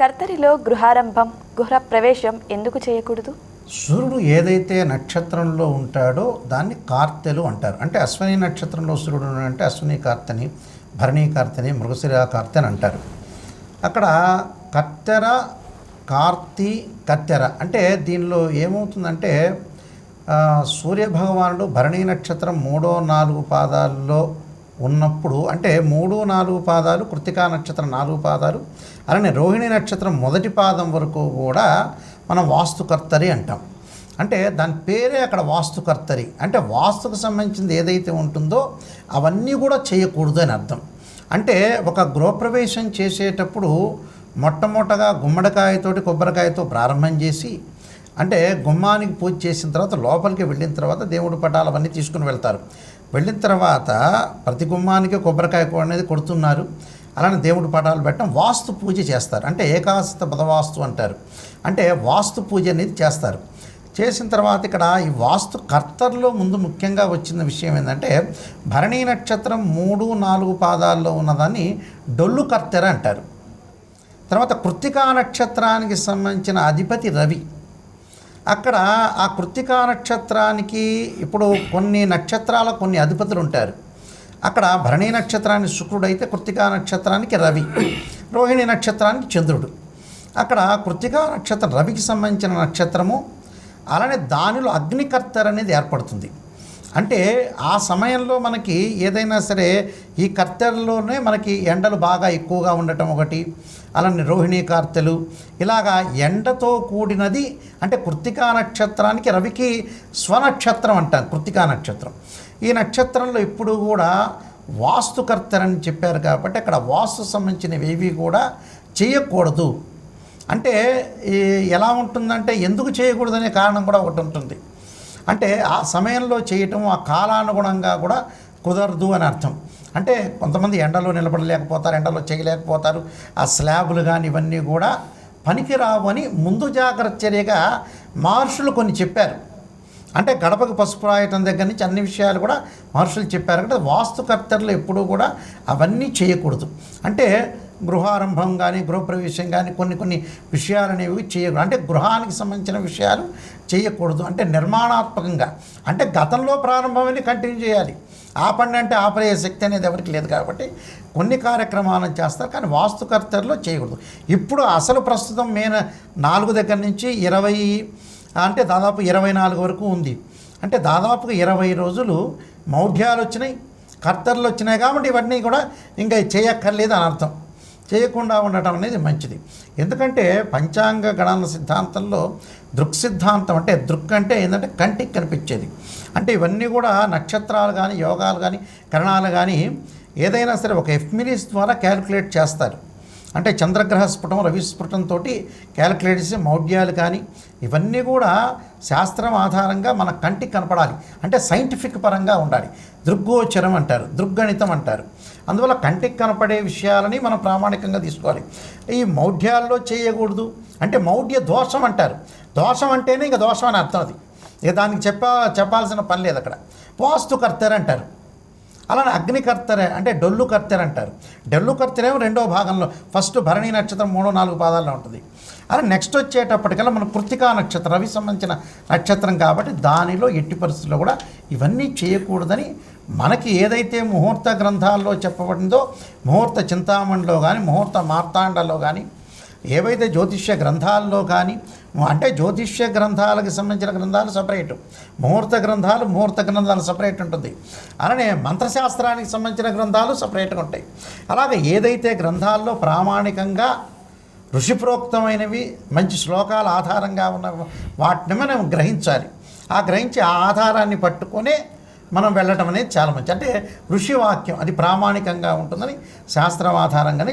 కర్తరిలో గృహారంభం గృహ ప్రవేశం ఎందుకు చేయకూడదు? సూర్యుడు ఏదైతే నక్షత్రంలో ఉంటాడో దాన్ని కార్తెలు అంటారు. అంటే అశ్విని నక్షత్రంలో సూర్యుడు అంటే అశ్విని కార్తెని భరణీ కార్తెని మృగశిర కార్తె అని అంటారు. అక్కడ కత్తెర కార్తీ కత్తెర అంటే దీనిలో ఏమవుతుందంటే సూర్యభగవానుడు భరణీ నక్షత్రం మూడో నాలుగు పాదాల్లో ఉన్నప్పుడు అంటే మూడు నాలుగు పాదాలు కృతికా నక్షత్రం నాలుగు పాదాలు అలానే రోహిణి నక్షత్రం మొదటి పాదం వరకు కూడా మనం వాస్తుకర్తరి అంటాం. అంటే దాని పేరే అక్కడ వాస్తుకర్తరి. అంటే వాస్తుకు సంబంధించింది ఏదైతే ఉంటుందో అవన్నీ కూడా చేయకూడదు అని అర్థం. అంటే ఒక గృహప్రవేశం చేసేటప్పుడు మొట్టమొదటగా గుమ్మడికాయతోటి కొబ్బరికాయతో ప్రారంభం చేసి అంటే గుమ్మానికి పూజ చేసిన తర్వాత లోపలికి వెళ్ళిన తర్వాత దేవుడి పటాలు అవన్నీ తీసుకుని వెళ్తారు. వెళ్ళిన తర్వాత ప్రతి గుమ్మానికి కొబ్బరికాయ కూడా అనేది కొడుతున్నారు. అలానే దేవుడి పటాలు పెట్టడం వాస్తు పూజ చేస్తారు. అంటే ఏకాశత బదవాస్తు అంటారు. అంటే వాస్తు పూజ అనేది చేస్తారు. చేసిన తర్వాత ఇక్కడ ఈ వాస్తు కర్తర్లో ముందు ముఖ్యంగా వచ్చిన విషయం ఏంటంటే భరణీ నక్షత్రం మూడు నాలుగు పాదాల్లో ఉన్నదాన్ని డొల్లు కర్తెర అంటారు. తర్వాత కృత్తికా నక్షత్రానికి సంబంధించిన అధిపతి రవి. అక్కడ ఆ కృత్తికా నక్షత్రానికి ఇప్పుడు కొన్ని నక్షత్రాల కొన్ని అధిపతులు ఉంటారు. అక్కడ భరణి నక్షత్రానికి శుక్రుడు అయితే కృత్తికా నక్షత్రానికి రవి రోహిణి నక్షత్రానికి చంద్రుడు. అక్కడ కృత్తికా నక్షత్రం రవికి సంబంధించిన నక్షత్రము అలానే దానిలో అగ్నికర్తర్ అనేది ఏర్పడుతుంది. అంటే ఆ సమయంలో మనకి ఏదైనా సరే ఈ కర్తెరలోనే మనకి ఎండలు బాగా ఎక్కువగా ఉండటం ఒకటి అలానే రోహిణీ కార్తెలు. ఇలాగా ఎండతో కూడినది అంటే కృత్తికా నక్షత్రానికి రవికి స్వనక్షత్రం అంట కృత్తికా నక్షత్రం. ఈ నక్షత్రంలో ఇప్పుడు కూడా వాస్తుకర్తరని చెప్పారు కాబట్టి అక్కడ వాస్తు సంబంధించినవి ఏవి కూడా చేయకూడదు. అంటే ఎలా ఉంటుందంటే ఎందుకు చేయకూడదనే కారణం కూడా ఒకటి ఉంటుంది. అంటే ఆ సమయంలో చేయటం ఆ కాలానుగుణంగా కూడా కుదరదు అని అర్థం. అంటే కొంతమంది ఎండలో నిలబడలేకపోతారు ఎండలో చేయలేకపోతారు. ఆ స్లాబులు కానీ ఇవన్నీ కూడా పనికిరావు అని ముందు జాగ్రత్త చర్యగా మహర్షులు కొన్ని చెప్పారు. అంటే గడపకు పసుపు రాయటం దగ్గర నుంచి అన్ని విషయాలు కూడా మహర్షులు చెప్పారు. అంటే వాస్తుకర్తలు ఎప్పుడూ కూడా అవన్నీ చేయకూడదు. అంటే గృహారంభం కానీ గృహప్రవేశం కానీ కొన్ని కొన్ని విషయాలు అనేవి చేయకూడదు. అంటే గృహానికి సంబంధించిన విషయాలు చేయకూడదు. అంటే నిర్మాణాత్మకంగా. అంటే గతంలో ప్రారంభమని కంటిన్యూ చేయాలి. ఆపండి అంటే ఆపరే శక్తి అనేది ఎవరికి లేదు కాబట్టి కొన్ని కార్యక్రమాలను చేస్తారు కానీ వాస్తుకర్తల్లో చేయకూడదు. ఇప్పుడు అసలు ప్రస్తుతం మే నాలుగు దగ్గర నుంచి ఇరవై అంటే దాదాపు ఇరవై నాలుగు వరకు ఉంది. అంటే దాదాపుగా ఇరవై రోజులు మౌఢ్యాలు వచ్చినాయి కర్తర్లు వచ్చినాయి కాబట్టి ఇవన్నీ కూడా ఇంకా చేయక్కర్లేదు అని అర్థం. చేయకుండా ఉండటం అనేది మంచిది. ఎందుకంటే పంచాంగ గణన సిద్ధాంతంలో దృక్ సిద్ధాంతం అంటే దృక్ అంటే ఏంటంటే కంటికి కనిపించేది. అంటే ఇవన్నీ కూడా నక్షత్రాలు కానీ యోగాలు కానీ కరణాలు కానీ ఏదైనా సరే ఒక ఎఫ్మినిస్ ద్వారా క్యాలిక్యులేట్ చేస్తారు. అంటే చంద్రగ్రహ స్ఫుటం రవి స్ఫుటంతో క్యాలిక్యులేట్ చేసే మౌఢ్యాలు కానీ ఇవన్నీ కూడా శాస్త్రం ఆధారంగా మన కంటికి కనపడాలి. అంటే సైంటిఫిక్ పరంగా ఉండాలి. దృగ్గోచరం అంటారు దృగ్గణితం అంటారు. అందువల్ల కంటికి కనపడే విషయాలని మనం ప్రామాణికంగా తీసుకోవాలి. ఈ మౌఢ్యాల్లో చేయకూడదు. అంటే మౌఢ్య దోషం అంటారు. దోషం అంటేనే ఇంకా దోషం అని అర్థం అది. ఇక దానికి చెప్ప చెప్పాల్సిన పని లేదు అక్కడ. వాస్తుకర్తెర అంటారు. అలానే అగ్నికర్తరే అంటే డొల్లు కర్తెర అంటారు. డొల్లు కర్తెరేమో రెండో భాగంలో ఫస్ట్ భరణి నక్షత్రం మూడో నాలుగు పాదాల్లో ఉంటుంది. అలా నెక్స్ట్ వచ్చేటప్పటికల్లా మన కృతికా నక్షత్రం రవి సంబంధించిన నక్షత్రం కాబట్టి దానిలో ఎట్టి పరిస్థితుల్లో కూడా ఇవన్నీ చేయకూడదని మనకి ఏదైతే ముహూర్త గ్రంథాల్లో చెప్పబడిందో ముహూర్త చింతామణిలో కానీ ముహూర్త మార్తాండలో కానీ ఏవైతే జ్యోతిష్య గ్రంథాల్లో కానీ అంటే జ్యోతిష్య గ్రంథాలకు సంబంధించిన గ్రంథాలు సపరేటు. ముహూర్త గ్రంథాలు ముహూర్త గ్రంథాలు సపరేట్ ఉంటుంది. అలానే మంత్రశాస్త్రానికి సంబంధించిన గ్రంథాలు సపరేట్గా ఉంటాయి. అలాగే ఏదైతే గ్రంథాల్లో ప్రామాణికంగా ఋషిప్రోక్తమైనవి మంచి శ్లోకాల ఆధారంగా ఉన్న వాటిని మనం గ్రహించాలి. ఆ గ్రహించి ఆ ఆధారాన్ని పట్టుకొని మనం వెళ్ళటం అనేది చాలా మంచి అంటే ఋషివాక్యం అది ప్రామాణికంగా ఉంటుందని శాస్త్రం ఆధారంగానే